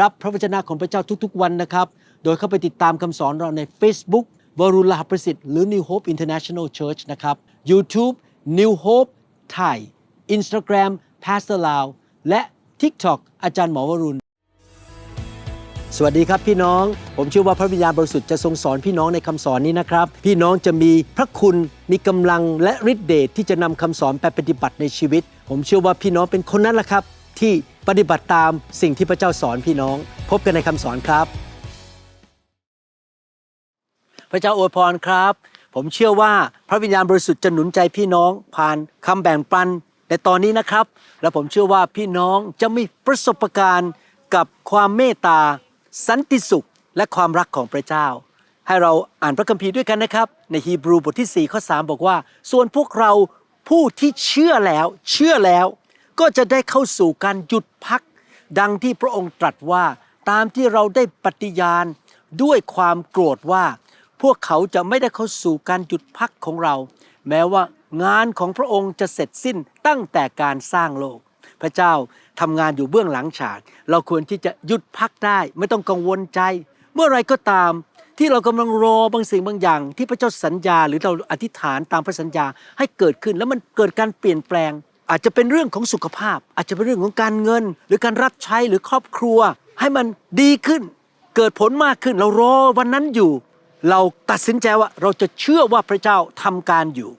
รับพระวจนะของพระเจ้าทุกๆ วันนะครับ โดยเข้าไปติดตามคำสอนเราใน Facebook วรุณลาหประสิทธิ์หรือ New Hope International Church นะครับ YouTube New Hope Thai Instagram Pastor Lao และ TikTok อาจารย์หมอวรุณ สวัสดีครับพี่น้อง ผมเชื่อว่าพระวิญญาณบริสุทธิ์จะทรงสอนพี่น้องในคำสอนนี้นะครับ พี่น้องจะมีพระคุณ มีกำลังและฤทธิเดชที่จะนำคำสอนไปปฏิบัติในชีวิต ผมเชื่อว่าพี่น้องเป็นคนนั้นแหละครับ ที่ปฏิบัติตามสิ่งที่พระเจ้าสอนพี่น้อง พบกันในคำสอนครับ พระเจ้าอวยพรครับ ผมเชื่อว่าพระวิญญาณบริสุทธิ์จะหนุนใจพี่น้อง ผ่านคำแบ่งปันในตอนนี้นะครับ และผมเชื่อว่าพี่น้องจะมีประสบการณ์กับความเมตตา สันติสุข และความรักของพระเจ้า ให้เราอ่านพระคัมภีร์ด้วยกันนะครับ ในฮีบรูบทที่4ข้อ3บอกว่า ส่วนพวกเราผู้ที่เชื่อแล้ว เชื่อแล้ว ก็จะได้เข้าสู่การหยุดพัก ดังที่พระองค์ตรัสว่าตามที่เราได้ปฏิญาณด้วยความโกรธว่า พวกเขาจะไม่ได้เข้าสู่การหยุดพักของเรา แม้ว่างานของพระองค์จะเสร็จสิ้นตั้งแต่การสร้างโลก พระเจ้าทำงานอยู่เบื้องหลังฉากเราควรที่จะหยุดพักได้ ไม่ต้องกังวลใจ เมื่อไรก็ตามที่เรากำลังรอบางสิ่งบางอย่าง ที่พระเจ้าสัญญาหรือเราอธิษฐานตามพระสัญญาให้เกิดขึ้นแล้วมันเกิดการเปลี่ยนแปลง อาจจะเป็นเรื่องของสุขภาพ อาจจะเป็นเรื่องของการเงิน หรือการรับใช้หรือครอบครัว ให้มันดีขึ้น เกิดผลมากขึ้นเรารอวันนั้นอยู่ เราตัดสินใจว่าเราจะเชื่อว่าพระเจ้าทำการอยู่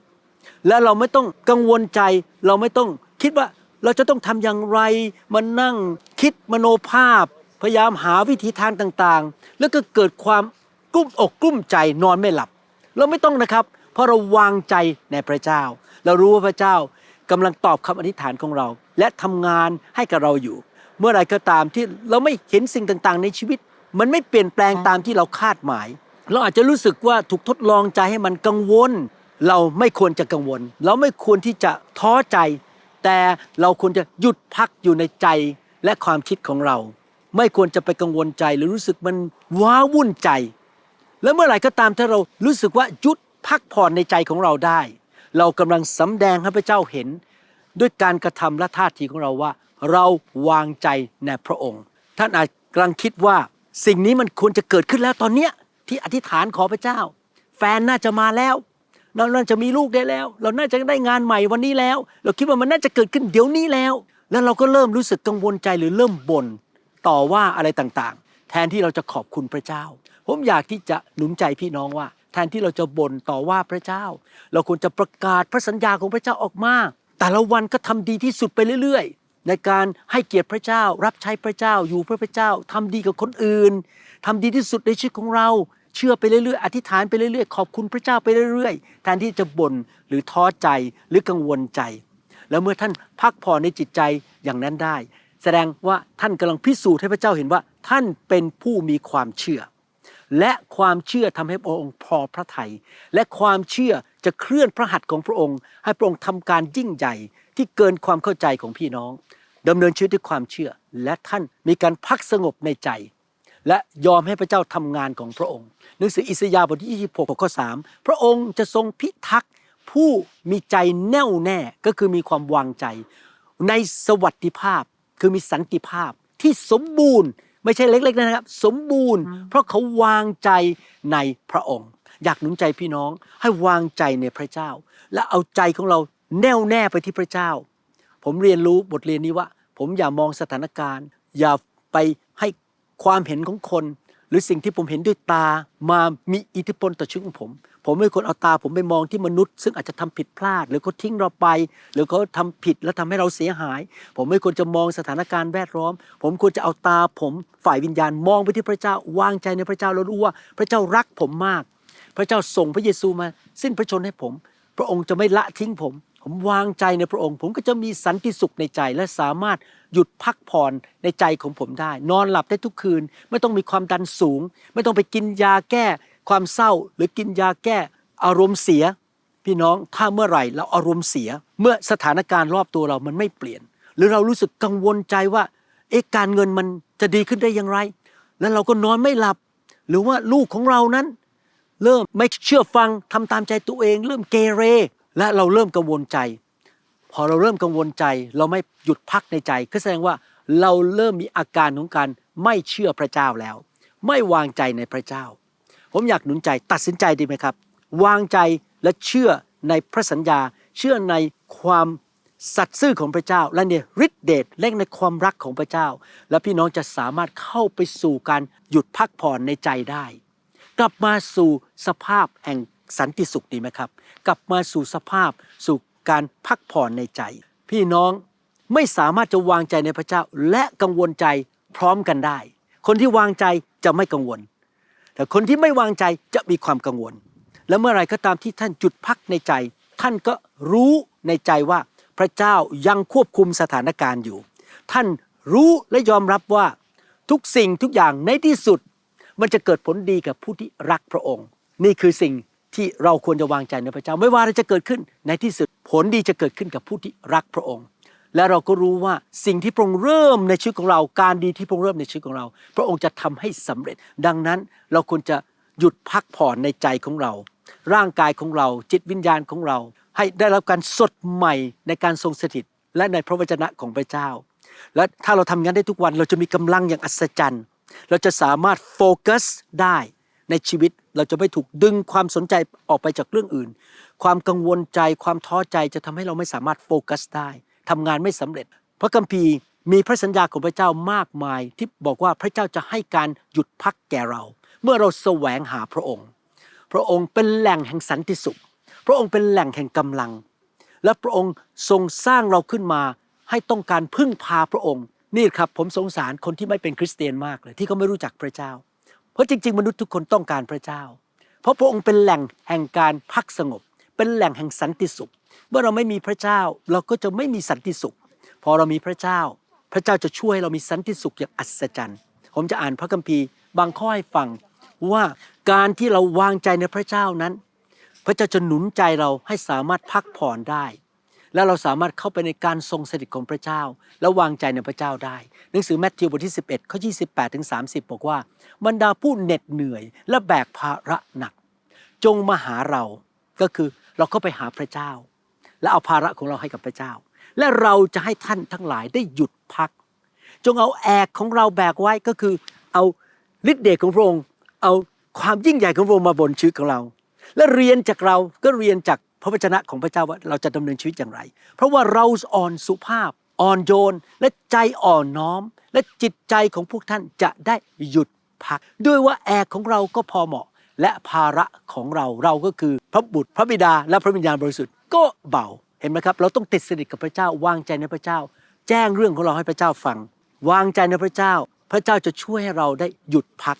และเราไม่ต้องกังวลใจ เราไม่ต้องคิดว่าเราจะต้องทำอย่างไรมานั่งคิดมโนภาพ พยายามหาวิธีทางต่างๆ แล้วก็เกิดความกลุ้มอกกลุ้มใจนอนไม่หลับ เราไม่ต้องนะครับ เพราะเราวางใจในพระเจ้า เรารู้ว่าพระเจ้า กำลังตอบคำอธิษฐานของเรา และทำงานให้กับเราอยู่ เมื่อไรก็ตามที่เราไม่เห็นสิ่งต่างๆ ในชีวิต มันไม่เปลี่ยนแปลงตามที่เราคาดหมาย เราอาจจะรู้สึกว่าถูกทดลองใจให้มันกังวล เราไม่ควรจะกังวล เราไม่ควรที่จะท้อใจ แต่เราควรจะหยุดพักอยู่ในใจและความคิดของเรา ไม่ควรจะไปกังวลใจหรือรู้สึกมันว้าวุ่นใจ แล้วเมื่อไหร่ก็ตามถ้าเรารู้สึกว่าหยุดพักผ่อนในใจของเราได้ เรากำลังสำแดงให้พระเจ้าเห็น ด้วยการกระทำและท่าทีของเราว่า เราวางใจในพระองค์ ท่านอาจกำลังคิดว่าสิ่งนี้มันควรจะเกิดขึ้นแล้วตอนเนี้ยที่อธิษฐานขอพระเจ้า แฟนน่าจะมาแล้วเราน่าจะมีลูกได้แล้ว เราน่าจะได้งานใหม่วันนี้แล้ว เราคิดว่ามันน่าจะเกิดขึ้นเดี๋ยวนี้แล้ว แล้วเราก็เริ่มรู้สึกกังวลใจหรือเริ่มบ่นต่อว่าอะไรต่างๆ แทนที่เราจะขอบคุณพระเจ้า ผมอยากที่จะหนุนใจพี่น้องว่า แทนที่เราจะบ่นต่อว่าพระเจ้า เราควรจะประกาศพระสัญญาของพระเจ้าออกมา แต่ละวันก็ทำดีที่สุดไปเรื่อย ๆ ในการให้เกียรติพระเจ้า รับใช้พระเจ้าอยู่เพื่อพระเจ้าทำดีกับคนอื่นทำดีที่สุดในชีวิตของเรา เชื่อไปเรื่อยๆ อธิษฐานไปเรื่อยๆ ขอบคุณพระเจ้าไปเรื่อยๆ แทนที่จะบ่นหรือท้อใจหรือกังวลใจ แล้วเมื่อท่านพักผ่อนในจิตใจอย่างนั้นได้ แสดงว่าท่านกำลังพิสูจน์ให้พระเจ้าเห็นว่าท่านเป็นผู้มีความเชื่อ และความเชื่อทำให้พระองค์พอพระทยัยและความเชื่อจะเคลื่อนพระหัตถ์ของพระองค์ ให้พระองค์ทำการยิ่งใหญ่ที่เกินความเข้าใจของพี่น้องดำเนินชีวิตด้วยความเชื่อ และท่านมีการพักสงบในใจ และยอมให้พระเจ้าทำงานของพระองค์หนังสืออิสยาห์บทที่26ข้อ3พระองค์จะทรงพิทักษ์ผู้มีใจแน่วแน่ก็คือมีความวางใจ ในสวัสดิภาพคือมีสันติภาพที่สมบูรณ์ ไม่ใช่เล็กๆนะครับ สมบูรณ์ เพราะเขาวางใจในพระองค์ อยากหนุนใจพี่น้องให้วางใจในพระเจ้า และเอาใจของเราแน่วแน่ไปที่พระเจ้า ผมเรียนรู้บทเรียนนี้ว่า ผมอย่ามองสถานการณ์ อย่าไปให้ความเห็นของคน หรือสิ่งที่ผมเห็นด้วยตามามีอิทธิพลต่อชีวิตของผม ผมไม่ควรเอาตาผมไปมองที่มนุษย์ ซึ่งอาจจะทำผิดพลาด หรือเขาทิ้งเราไป หรือเขาทำผิดแล้วทำให้เราเสียหาย ผมไม่ควรจะมองสถานการณ์แวดล้อม ผมควรจะเอาตาผมฝ่ายวิญญาณมองไปที่พระเจ้าวางใจในพระเจ้าแล้วรู้ว่า พระเจ้ารักผมมาก พระเจ้าส่งพระเยซูมา สิ้นพระชนให้ผม พระองค์จะไม่ละทิ้งผม ผมวางใจในพระองค์ ผมก็จะมีสันติสุขในใจและสามารถหยุดพักผ่อนในใจของผมได้ นอนหลับได้ทุกคืน ไม่ต้องมีความดันสูง ไม่ต้องไปกินยาแก้ ความเศร้าหรือกินยาแก้อารมณ์เสีย พี่น้องถ้าเมื่อไหร่เราอารมณ์เสีย เมื่อสถานการณ์รอบตัวเรามันไม่เปลี่ยน หรือเรารู้สึกกังวลใจว่าเอ๊ะการเงินมันจะดีขึ้นได้อย่างไร แล้วเราก็นอนไม่หลับ หรือว่าลูกของเรานั้น เริ่มไม่เชื่อฟังทำตามใจตัวเอง เริ่มเกเร และเราเริ่มกังวลใจ พอเราเริ่มกังวลใจ เราไม่หยุดพักในใจก็แสดงว่าเราเริ่มมีอาการของการไม่เชื่อพระเจ้าแล้ว ไม่วางใจในพระเจ้า ผมอยากหนุนใจตัดสินใจดีไหมครับ วางใจและเชื่อในพระสัญญา เชื่อในความสัตย์ซื่อของพระเจ้า และในฤทธิเดชและในความรักของพระเจ้า และพี่น้องจะสามารถเข้าไปสู่การหยุดพักผ่อนในใจได้ กลับมาสู่สภาพแห่งสันติสุขดีไหมครับ กลับมาสู่สภาพสู่การพักผ่อนในใจ พี่น้องไม่สามารถจะวางใจในพระเจ้าและกังวลใจพร้อมกันได้ คนที่วางใจจะไม่กังวล แต่คนที่ไม่วางใจจะมีความกังวล และเมื่อไรก็ตามที่ท่านจุดพักในใจ ท่านก็รู้ในใจว่าพระเจ้ายังควบคุมสถานการณ์อยู่ ท่านรู้และยอมรับว่าทุกสิ่งทุกอย่างในที่สุด มันจะเกิดผลดีกับผู้ที่รักพระองค์ นี่คือสิ่งที่เราควรจะวางใจในพระเจ้า ไม่ว่าอะไรจะเกิดขึ้นในที่สุดผลดีจะเกิดขึ้นกับผู้ที่รักพระองค์ และเราก็รู้ว่าสิ่งที่พระองค์เริ่มในชีวิตของเรา การดีที่พระองค์เริ่มในชีวิตของเรา พระองค์จะทำให้สำเร็จ ดังนั้นเราควรจะหยุดพักผ่อนในใจของเรา ร่างกายของเราจิตวิญญาณของเรา ให้ได้รับการสดใหม่ในการทรงสถิต และในพระวจนะของพระเจ้า และถ้าเราทำงานได้ทุกวันเราจะมีกำลังอย่างอัศจรรย์ เราจะสามารถโฟกัสได้ในชีวิตเราจะไม่ถูกดึงความสนใจออกไปจากเรื่องอื่น ความกังวลใจความท้อใจจะทำให้เราไม่สามารถโฟกัสได้ ทำงานไม่สำเร็จ พระคัมภีร์มีพระสัญญาของพระเจ้ามากมายที่บอกว่าพระเจ้าจะให้การหยุดพักแก่เรา เมื่อเราแสวงหาพระองค์ พระองค์เป็นแหล่งแห่งสันติสุข พระองค์เป็นแหล่งแห่งกำลัง และพระองค์ทรงสร้างเราขึ้นมา ให้ต้องการพึ่งพาพระองค์ นี่ครับผมสงสารคนที่ไม่เป็นคริสเตียนมากเลย ที่เขาไม่รู้จักพระเจ้า เพราะจริง ๆ มนุษย์ทุกคนต้องการพระเจ้า เพราะพระองค์เป็นแหล่งแห่งการพักสงบ เป็นแหล่งแห่งสันติสุข เมื่อเราไม่มีพระเจ้าเราก็จะไม่มีสันติสุข พอเรามีพระเจ้า พระเจ้าจะช่วยให้เรามีสันติสุขอย่างอัศจรรย์ ผมจะอ่านพระคัมภีร์บางข้อให้ฟังว่าการที่เราวางใจในพระเจ้านั้น พระเจ้าจะหนุนใจเราให้สามารถพักผ่อนได้ และเราสามารถเข้าไปในการทรงสถิตของพระเจ้า และวางใจในพระเจ้าได้ หนังสือแมทธิวบทที่ 11ข้อ28ถึง30 บอกว่าบรรดาผู้เหน็ดเหนื่อย และแบกภาระหนัก จงมาหาเราก็คือเราก็ไปหาพระเจ้า และเอาภาระของเราให้กับพระเจ้า และเราจะให้ท่านทั้งหลายได้หยุดพัก จงเอาแอกของเราแบกไว้ก็คือเอาฤทธิ์เดชของพระองค์เอาความยิ่งใหญ่ของพระองค์มาบนชีวิตของเรา และเรียนจากเราก็เรียนจากพระวจนะของพระเจ้าว่าเราจะดำเนินชีวิตอย่างไร เพราะว่าเราอ่อนสุภาพอ่อนโยนและใจอ่อนน้อม และจิตใจของพวกท่านจะได้หยุดพัก ด้วยว่าแอกของเราก็พอเหมาะ และภาระของเราเราก็คือพระบุตรพระบิดาและพระวิญญาณบริสุทธิ์ก็เบาเห็นไหมครับ เราต้องติดสนิทกับพระเจ้าวางใจในพระเจ้า แจ้งเรื่องของเราให้พระเจ้าฟัง วางใจในพระเจ้า พระเจ้าจะช่วยให้เราได้หยุดพัก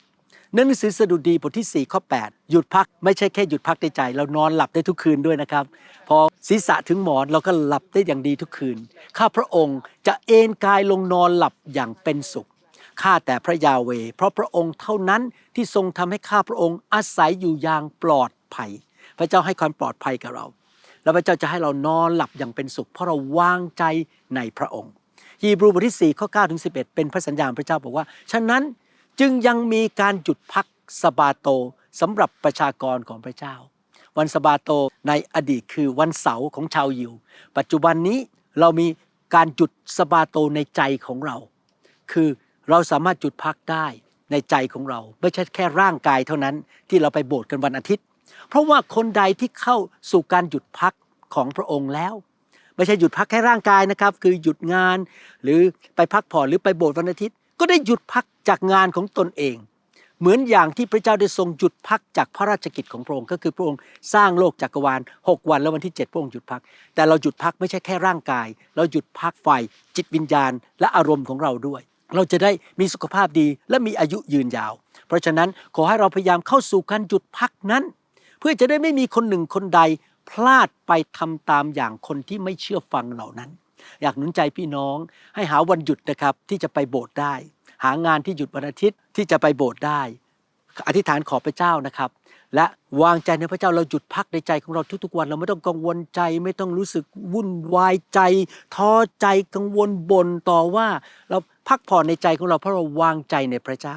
หนังสือสดุดีบทที่4ข้อ8หยุดพักไม่ใช่แค่หยุดพักในใจ เรานอนหลับได้ทุกคืนด้วยนะครับ พอศีรษะถึงหมอนเราก็หลับได้อย่างดีทุกคืน ข้าพระองค์จะเอนกายลงนอนหลับอย่างเป็นสุข ข้าแต่พระยาเว เพราะพระองค์เท่านั้นที่ทรงทำให้ข้าพระองค์อาศัยอยู่อย่างปลอดภัย พระเจ้าให้ความปลอดภัยกับเรา แล้วพระเจ้าจะให้เรานอนหลับอย่างเป็นสุข เพราะเราวางใจในพระองค์ฮีบรูบทที่4ข้อ9ถึง11 เป็นพระสัญญาณพระเจ้าบอกว่า ฉะนั้นจึงยังมีการหยุดพักสบาโตสำหรับประชากรของพระเจ้า วันสบาโตในอดีตคือวันเสาร์ของชาวยิว ปัจจุบันนี้เรามีการหยุดสบาโตในใจของเรา คือ เราสามารถหยุดพักได้ในใจของเรา ไม่ใช่แค่ร่างกายเท่านั้นที่เราไปโบสถ์กันวันอาทิตย์ เพราะว่าคนใดที่เข้าสู่การหยุดพักของพระองค์แล้ว ไม่ใช่หยุดพักแค่ร่างกายนะครับ คือหยุดงานหรือไปพักผ่อนหรือไปโบสถ์วันอาทิตย์ ก็ได้หยุดพักจากงานของตนเอง เหมือนอย่างที่พระเจ้าได้ทรงหยุดพักจากพระราชกิจของพระองค์ก็คือพระองค์สร้างโลกจักรวาล 6 วันแล้ววันที่ 7 พระองค์หยุดพัก แต่เราหยุดพักไม่ใช่แค่ร่างกาย เราหยุดพักฝ่ายจิตวิญญาณ และอารมณ์ของเราด้วย เราจะได้มีสุขภาพดีและมีอายุยืนยาว เพราะฉะนั้นขอให้เราพยายามเข้าสู่การหยุดพักนั้น เพื่อจะได้ไม่มีคนหนึ่งคนใดพลาดไปทำตามอย่างคนที่ไม่เชื่อฟังเหล่านั้น อยากหนุนใจพี่น้องให้หาวันหยุดนะครับที่จะไปโบสถ์ได้ หางานที่หยุดวันอาทิตย์ที่จะไปโบสถ์ได้ อธิษฐานขอพระเจ้านะครับ และวางใจในพระเจ้าเราหยุดพักในใจของเราทุกๆวัน เราไม่ต้องกังวลใจ ไม่ต้องรู้สึกวุ่นวายใจท้อใจกังวลบ่นต่อว่าเรา พักผ่อนในใจของเราเพราะเราวางใจในพระเจ้า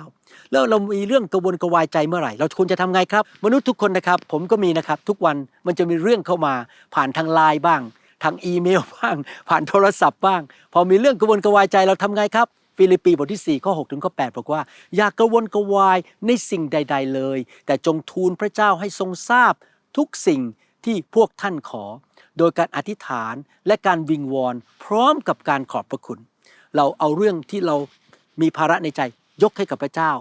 แล้วเรามีเรื่องกังวลกระวายใจเมื่อไหร่ เราควรจะทำไงครับ มนุษย์ทุกคนนะครับ ผมก็มีนะครับ ทุกวันมันจะมีเรื่องเข้ามา ผ่านทางไลน์บ้าง ทางอีเมลบ้าง ผ่านโทรศัพท์บ้าง พอมีเรื่องกระวนกระวายใจเราทำไงครับฟิลิปปีบทที่ 4 ข้อ 6 ถึงข้อ 8 บอกว่า อย่ากระวนกระวายในสิ่งใด ๆ เลย แต่จงทูลพระเจ้าให้ทรงทราบทุกสิ่งที่พวกท่านขอ โดยการอธิษฐานและการวิงวอนพร้อมกับการขอบพระคุณ เราเอาเรื่องที่เรามีภาระในใจ ยกให้กับพระเจ้า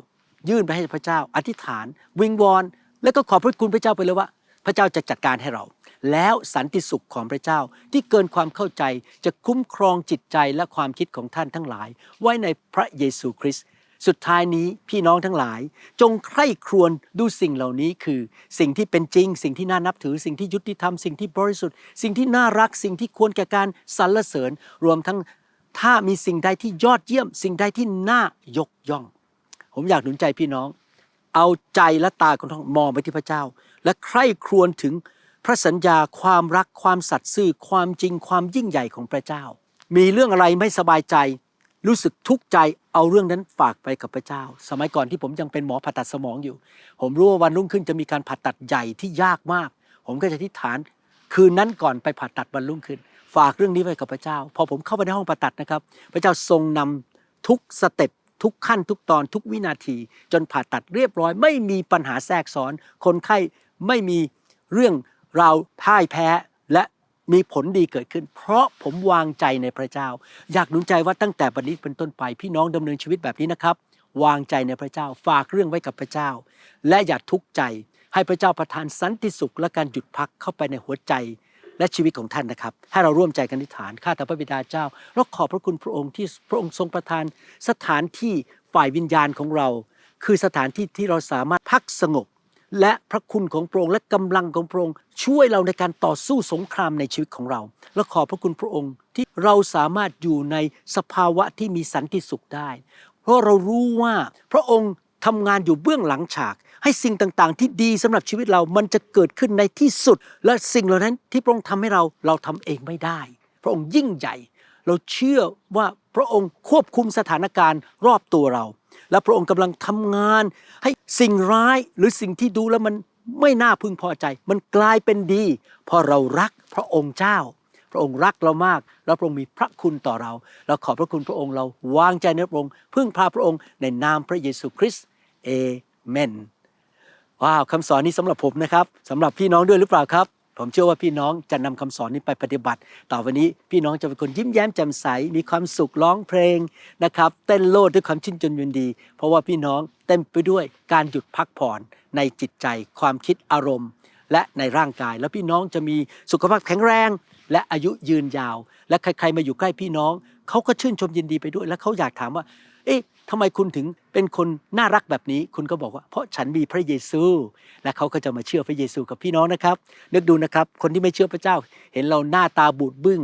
ยื่นไปให้พระเจ้า อธิษฐาน วิงวอน แล้วก็ขอบพระคุณพระเจ้าไปเลยว่า พระเจ้าจะจัดการให้เรา แล้วสันติสุขของพระเจ้าที่เกินความเข้าใจจะคุ้มครองจิตใจและความคิดของท่านทั้งหลาย ไว้ในพระเยซูคริสต์สุดท้ายนี้พี่น้องทั้งหลาย จงใคร่ครวญดูสิ่งเหล่านี้คือ สิ่งที่เป็นจริง สิ่งที่น่านับถือ สิ่งที่ยุติธรรม สิ่งที่บริสุทธิ์ สิ่งที่น่ารัก สิ่งที่ควรแก่การสรรเสริญ รวมทั้ง ถ้ามีสิ่งใดที่ยอดเยี่ยม สิ่งใดที่น่ายกย่อง ผมอยากหนุนใจพี่น้อง เอาใจและตาของท่านมองไปที่พระเจ้า และใคร่ครวญถึงพระสัญญาความรักความสัตย์ซื่อความจริงความยิ่งใหญ่ของพระเจ้า มีเรื่องอะไรไม่สบายใจ รู้สึกทุกข์ใจเอาเรื่องนั้นฝากไปกับพระเจ้า สมัยก่อนที่ผมยังเป็นหมอผ่าตัดสมองอยู่ ผมรู้ว่าวันรุ่งขึ้นจะมีการผ่าตัดใหญ่ที่ยากมาก ผมก็จะทิฏฐาน คืนนั้นก่อนไปผ่าตัดวันรุ่งขึ้น ฝากเรื่องนี้ไว้กับพระเจ้า พอผมเข้าไปในห้องผ่าตัดนะครับ พระเจ้าทรงนำทุกสเต็ปทุกขั้นทุกตอนทุกวินาที จนผ่าตัดเรียบร้อย ไม่มีปัญหาแทรกซ้อน คนไข้ไม่มีเรื่องราวพ่ายแพ้และมีผลดีเกิดขึ้น เพราะผมวางใจในพระเจ้า อยากหนุนใจว่าตั้งแต่บัดนี้เป็นต้นไป พี่น้องดำเนินชีวิตแบบนี้นะครับ วางใจในพระเจ้าฝากเรื่องไว้กับพระเจ้า และอย่าทุกข์ใจให้พระเจ้าประทานสันติสุขและการหยุดพักเข้าไปในหัวใจ และชีวิตของท่านนะครับ ให้เราร่วมใจกันอธิษฐานข้าแต่พระบิดาเจ้าเราขอบพระคุณพระองค์ที่พระองค์ทรงประทาน สถานที่ฝ่ายวิญญาณของเรา คือสถานที่ที่เราสามารถพักสงบ และพระคุณของพระองค์และกำลังของพระองค์ช่วยเราในการต่อสู้สงครามในชีวิตของเรา และขอบพระคุณพระองค์ที่เราสามารถอยู่ในสภาวะที่มีสันติสุขได้ เพราะเรารู้ว่าพระองค์ ทำงานอยู่เบื้องหลังฉาก ให้สิ่งต่างๆ ที่ดีสำหรับชีวิตเรามันจะเกิดขึ้นในที่สุด และสิ่งเหล่านั้นที่พระองค์ทำให้เราเราทำเองไม่ได้ พระองค์ยิ่งใหญ่ เราเชื่อว่าพระองค์ควบคุมสถานการณ์รอบตัวเรา และพระองค์กำลังทำงาน ให้สิ่งร้ายหรือสิ่งที่ดูแล้วมันไม่น่าพึงพอใจ มันกลายเป็นดีเพราะเรารักพระองค์เจ้า ระองค์รักเรามาก แล้วพระองค์มีพระคุณต่อเรา เราขอบพระคุณพระองค์เราวางใจในพระองค์พึ่งพาพระองค์ในนามพระเยซูคริสต์เอเมนว้าวคำสอนนี้สำหรับผมนะครับสำหรับพี่น้องด้วยหรือเปล่าครับ ผมเชื่อว่าพี่น้องจะนำคำสอนนี้ไปปฏิบัติ ต่อวันนี้พี่น้องจะเป็นคนยิ้มแย้มแจ่มใส มีความสุขร้องเพลงนะครับ เต้นโลดด้วยความชื่นชมยินดี เพราะว่าพี่น้องเต็มไปด้วยการหยุดพักผ่อนในจิตใจ ความคิดอารมณ์ และในร่างกาย แล้วพี่น้องจะมีสุขภาพแข็งแรง และอายุยืนยาว และใครๆมาอยู่ใกล้พี่น้อง เขาก็ชื่นชมยินดีไปด้วย และเขาอยากถามว่า เอ๊ะทำไมคุณถึงเป็นคนน่ารักแบบนี้ คุณก็บอกว่า เพราะฉันมีพระเยซู และเขาก็จะมาเชื่อพระเยซูกับพี่น้องนะครับนึกดูนะครับ คนที่ไม่เชื่อพระเจ้า เห็นเราหน้าตาบูดบึ้ง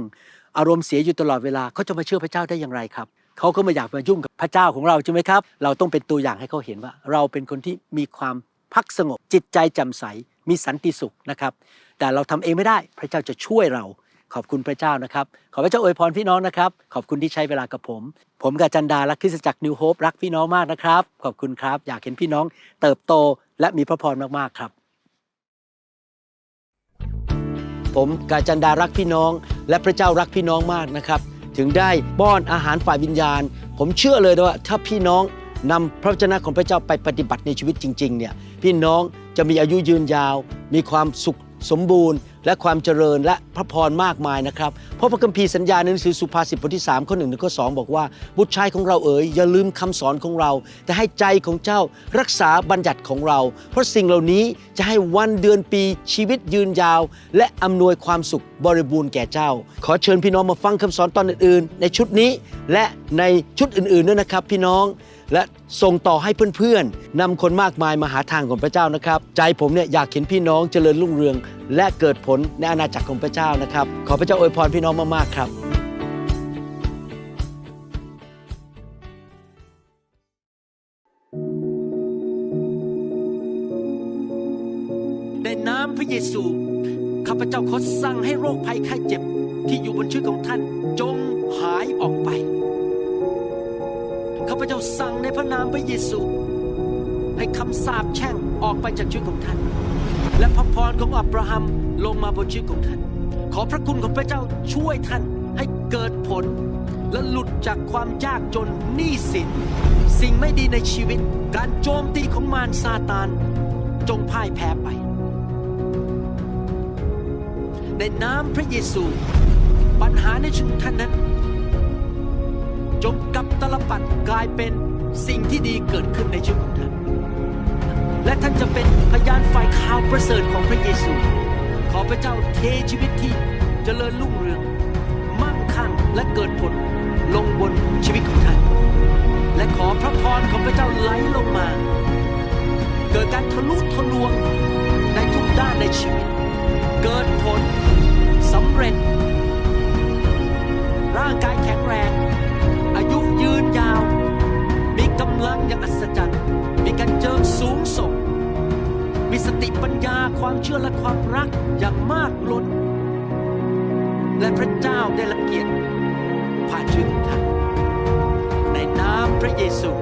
อารมณ์เสียอยู่ตลอดเวลาเขาจะมาเชื่อพระเจ้าได้อย่างไรครับเขาก็ไม่อยากมายุ่งกับพระเจ้าของเราใช่ไหมครับ เราต้องเป็นตัวอย่างให้เขาเห็นว่า เราเป็นคนที่มีความพักสงบจิตใจแจ่มใสมีสันติสุขนะครับ แต่เราทำเองไม่ได้ พระเจ้าจะช่วยเรา ขอบคุณพระเจ้านะครับ ขอพระเจ้าอวยพรพี่น้องนะครับ ขอบคุณที่ใช้เวลากับผม ผมกับจันดาและคริสตจักรนิวโฮปรักพี่น้องมากนะครับ ขอบคุณครับ อยากเห็นพี่น้องเติบโตและมีพระพรมากๆครับ ผมกาจันดารักพี่น้อง และพระเจ้ารักพี่น้องมากนะครับ ถึงได้ป้อนอาหารฝ่ายวิญญาณ ผมเชื่อเลยว่าถ้าพี่น้องนำพระวจนะของพระเจ้าไปปฏิบัติในชีวิตจริงๆเนี่ยพี่น้องจะมีอายุยืนยาว มีความสุขสมบูรณ์ และความเจริญและพระพรมากมายนะครับ เพราะพระคัมภีร์สัญญาในหนังสือสุภาษิตบทที่3ข้อหนึ่งถึงข้อสบอกว่า บุตรชายของเราเอ๋ยอย่าลืมคำสอนของเรา แต่ให้ใจของเจ้ารักษาบัญญัติของเรา เพราะสิ่งเหล่านี้จะให้วันเดือนปีชีวิตยืนยาว และอำนวยความสุขบริบูรณ์แก่เจ้า ขอเชิญพี่น้องมาฟังคำสอนตอนอื่นๆ ในชุดนี้ และในชุดอื่นๆด้วยนะครับ พี่น้อง และส่งต่อให้เพื่อนๆนำคนมากมายมาหาทางของพระเจ้านะครับ ใจผมเนี่ยอยากเห็นพี่น้องเจริญรุ่งเรือง และเกิดผลในอาณาจักรของพระเจ้านะครับ ขอพระเจ้าอวยพรพี่น้องมากๆครับในน้ำพระเยซูข้าพเจ้าขอสั่งให้โรคภัยไข้เจ็บที่อยู่บนชีวิตของท่านจงหายออกไป ข้าพเจ้าสั่งในพระนามพระเยซู ให้คำสาปแช่งออกไปจากชีวิตของท่าน และพระพรของอับราฮัมลงมาบนชีวิตของท่าน ขอพระคุณของพระเจ้าช่วยท่านให้เกิดผล และหลุดจากความยากจนหนี้สิน สิ่งไม่ดีในชีวิต การโจมตีของมารซาตาน จงพ่ายแพ้ไป ในนามพระเยซู ปัญหาในชีวิตท่านนั้น จงกับตลปัดกลายเป็นสิ่งที่ดีเกิดขึ้นในชีวิตของท่าน และท่านจะเป็นพยานฝ่ายข่าวประเสริฐของพระเยซู ขอพระเจ้าเทชีวิตที่เจริญรุ่งเรือง มั่งคั่งและเกิดผลลงบนชีวิตของท่าน และขอพระพรของพระเจ้าไหลลงมา เกิดการทะลุทะลวงในทุกด้านในชีวิต เกิด ความเชื่อและความรักอย่างมากล้น และพระเจ้าได้ละเกียรติผ่านชีวิตของท่านในนามพระเยซู